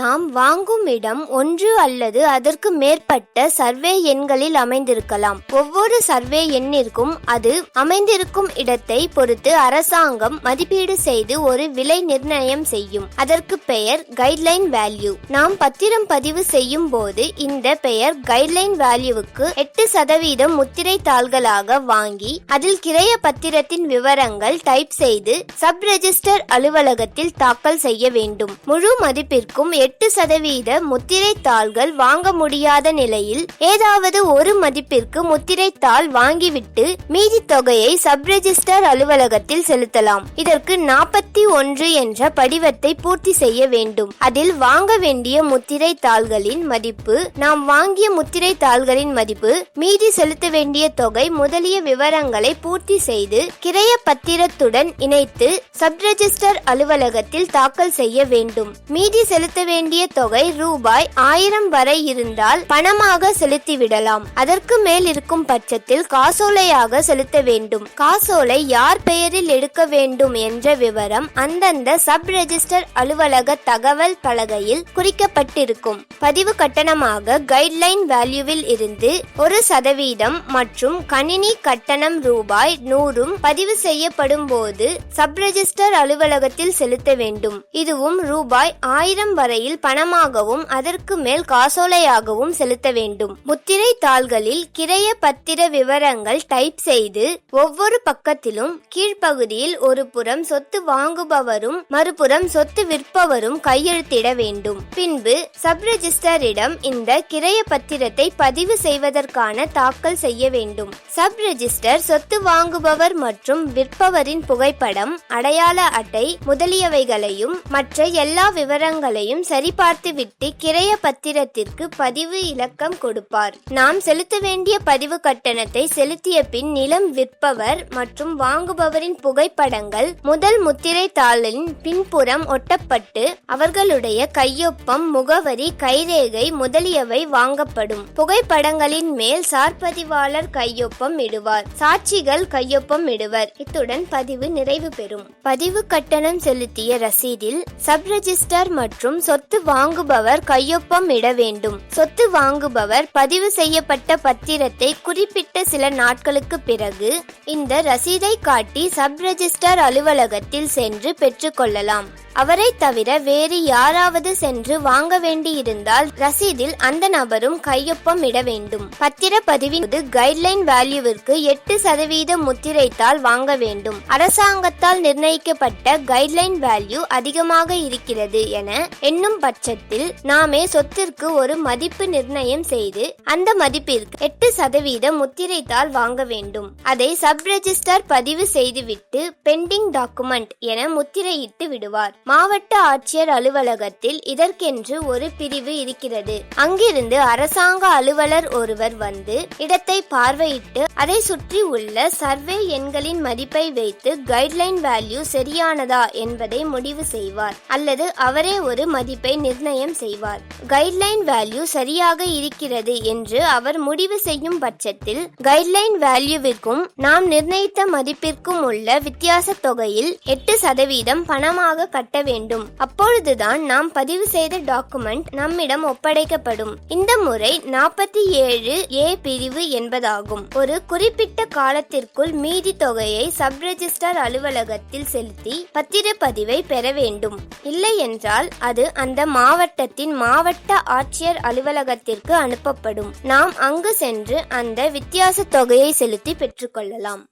நாம் வாங்கும் இடம் ஒன்று அல்லது அதற்கு மேற்பட்ட சர்வே எண்களில் அமைந்திருக்கலாம். ஒவ்வொரு சர்வே எண்ணிற்கும் அது அமைந்திருக்கும் இடத்தை பொறுத்து அரசாங்கம் மதிப்பீடு செய்து ஒரு விலை நிர்ணயம் செய்யும். அதற்கு பெயர் கைட்லைன் வேல்யூ நாம் பத்திரம் பதிவு செய்யும் போது இந்த பெயர் கைட்லைன் வேல்யூவுக்கு எட்டு சதவீதம் முத்திரை தாள்களாக வாங்கி அதில் கிரைய பத்திரத்தின் விவரங்கள் டைப் செய்து சப் ரெஜிஸ்டர் அலுவலகத்தில் தாக்கல் செய்ய வேண்டும். முழு மதிப்பிற்கும் எட்டு சதவீத முத்திரை தாள்கள் வாங்க முடியாத நிலையில் ஏதாவது ஒரு மதிப்பிற்கு முத்திரை தாள் வாங்கிவிட்டு மீதி தொகையை சப் ரெஜிஸ்டர் அலுவலகத்தில் செலுத்தலாம். இதற்கு நாற்பத்தி ஒன்று என்ற படிவத்தை பூர்த்தி செய்ய வேண்டும். அதில் வாங்க வேண்டிய முத்திரை தாள்களின் மதிப்பு நாம் வாங்கிய முத்திரை தாள்களின் மதிப்பு மீதி செலுத்த வேண்டிய தொகை முதலிய விவரங்களை பூர்த்தி செய்து கிரைய பத்திரத்துடன் இணைத்து சப் ரெஜிஸ்டர் அலுவலகத்தில் தாக்கல் செய்ய வேண்டும். மீதி செலுத்த வேண்டிய தொகை ரூபாய் ஆயிரம் வரை இருந்தால் பணமாக செலுத்திவிடலாம். அதற்கு மேல் இருக்கும் பட்சத்தில் காசோலையாக செலுத்த வேண்டும். காசோலை யார் பெயரில் எடுக்க வேண்டும் என்ற விவரம் அந்தந்த சப் ரெஜிஸ்டர் அலுவலக தகவல் பலகையில் குறிக்கப்பட்டிருக்கும். பதிவு கட்டணமாக கைட்லைன் வேல்யூவில் இருந்து ஒரு சதவீதம் மற்றும் கணினி கட்டணம் ரூபாய் நூறும் பதிவு செய்யப்படும் போது சப் ரெஜிஸ்டர் அலுவலகத்தில் செலுத்த வேண்டும். இதுவும் ரூபாய் ஆயிரம் வரையில் பணமாகவும் அதற்கு மேல் காசோலையாகவும் செலுத்த வேண்டும். முத்திரை தாள்களில் கிரைய பத்திர விவரங்கள் டைப் செய்து ஒவ்வொரு பக்கத்திலும் கீழ்ப்பகுதியில் ஒரு புறம் சொத்து வாங்குபவரும் மறுபுறம் சொத்து விற்பவரும் கையெழுத்திட வேண்டும். பின்பு சப்ரெஜிஸ்டரிடம் இந்த கிரைய பத்திரத்தை பதிவு செய்வதற்கான தாக்கல் செய்ய வேண்டும். சப் ரெஜிஸ்டர் சொத்து வாங்குபவர் மற்றும் விற்பவரின் புகைப்படம் அடையாள அட்டை முதலியவைகளையும் மற்ற எல்லா விவரங்களையும் சரிபார்த்துவிட்டு கிரைய பத்திரத்திற்கு பதிவு இலக்கம் கொடுப்பார். நாம் செலுத்த வேண்டிய பதிவு கட்டணத்தை செலுத்திய பின் நிலம் விற்பவர் மற்றும் வாங்குபவரின் புகைப்படங்கள் முதல் முத்திரை தாளின் பின்புறம் ஒட்டப்பட்டு அவர்களுடைய கையொப்பம் முகவரி கைரேகை முதலியவை வாங்கப்படும். புகைப்படங்களின் மேல் சார்பதிவாளர் கையொப்பம் இடுவார். சாட்சிகள் கையொப்பம் இடுவர். இத்துடன் பதிவு நிறைவு பெறும். பதிவு கட்டணம் செலுத்திய ரசீதில் சப் ரெஜிஸ்டர் மற்றும் சொத்து சொத்து வாங்குபவர் கையொப்பம் இட வேண்டும். சொத்து வாங்குபவர் பதிவு செய்யப்பட்ட பத்திரத்தை குறிப்பிட்ட சில நாட்களுக்கு பிறகு இந்த ரசீதை காட்டி சப் ரெஜிஸ்டர் அலுவலகத்தில் சென்று பெற்றுக்கொள்ளலாம் அவரை தவிர வேறு யாராவது சென்று வாங்க வேண்டியிருந்தால் ரசீதில் அந்த நபரும் கையொப்பம் இட வேண்டும். பத்திரப்பதிவின் போது கைட்லைன் வேல்யூவிற்கு எட்டு சதவீத முத்திரைத்தாள் வாங்க வேண்டும். அரசாங்கத்தால் நிர்ணயிக்கப்பட்ட கைட்லைன் வேல்யூ அதிகமாக இருக்கிறது என எண்ணும் பட்சத்தில் நாமே சொத்திற்கு ஒரு மதிப்பு நிர்ணயம் செய்து அந்த மதிப்பிற்கு எட்டு சதவீத முத்திரைத்தாள் வாங்க வேண்டும். அதை சப் ரெஜிஸ்டர் பதிவு செய்துவிட்டு பெண்டிங் டாக்குமெண்ட் என முத்திரையிட்டு விடுவார். மாவட்ட ஆட்சியர் அலுவலகத்தில் இதற்கென்று ஒரு பிரிவு இருக்கிறது. அங்கிருந்து அரசாங்க அலுவலர் ஒருவர் வந்து இடத்தை பார்வையிட்டு அதை சுற்றி உள்ள சர்வே எண்களின் மதிப்பை வைத்து கைட்லைன் வேல்யூ சரியானதா என்பதை முடிவு செய்வார் அல்லது அவரே ஒரு மதிப்பை நிர்ணயம் செய்வார். கைட்லைன் வேல்யூ சரியாக இருக்கிறது என்று அவர் முடிவு செய்யும் பட்சத்தில் கைட்லைன் வேல்யூவிற்கும் நாம் நிர்ணயித்த மதிப்பிற்கும் உள்ள வித்தியாச தொகையில் எட்டு சதவீதம் பணமாக கட்ட வேண்டும். அப்பொழுதுதான் நாம் பதிவு செய்த டாக்குமெண்ட் நம்மிடம் ஒப்படைக்கப்படும். இந்த முறை நாற்பத்தி ஏழு ஏ பிரிவு என்பதாகும். ஒரு குறிப்பிட்ட காலத்திற்குள் மீதி தொகையை சப்ரெஜிஸ்டர் அலுவலகத்தில் செலுத்தி பத்திரப்பதிவை பெற வேண்டும். இல்லை என்றால் அது அந்த மாவட்டத்தின் மாவட்ட ஆட்சியர் அலுவலகத்திற்கு அனுப்பப்படும். நாம் அங்கு சென்று அந்த வித்தியாச தொகையை செலுத்தி பெற்றுக்கொள்ளலாம்.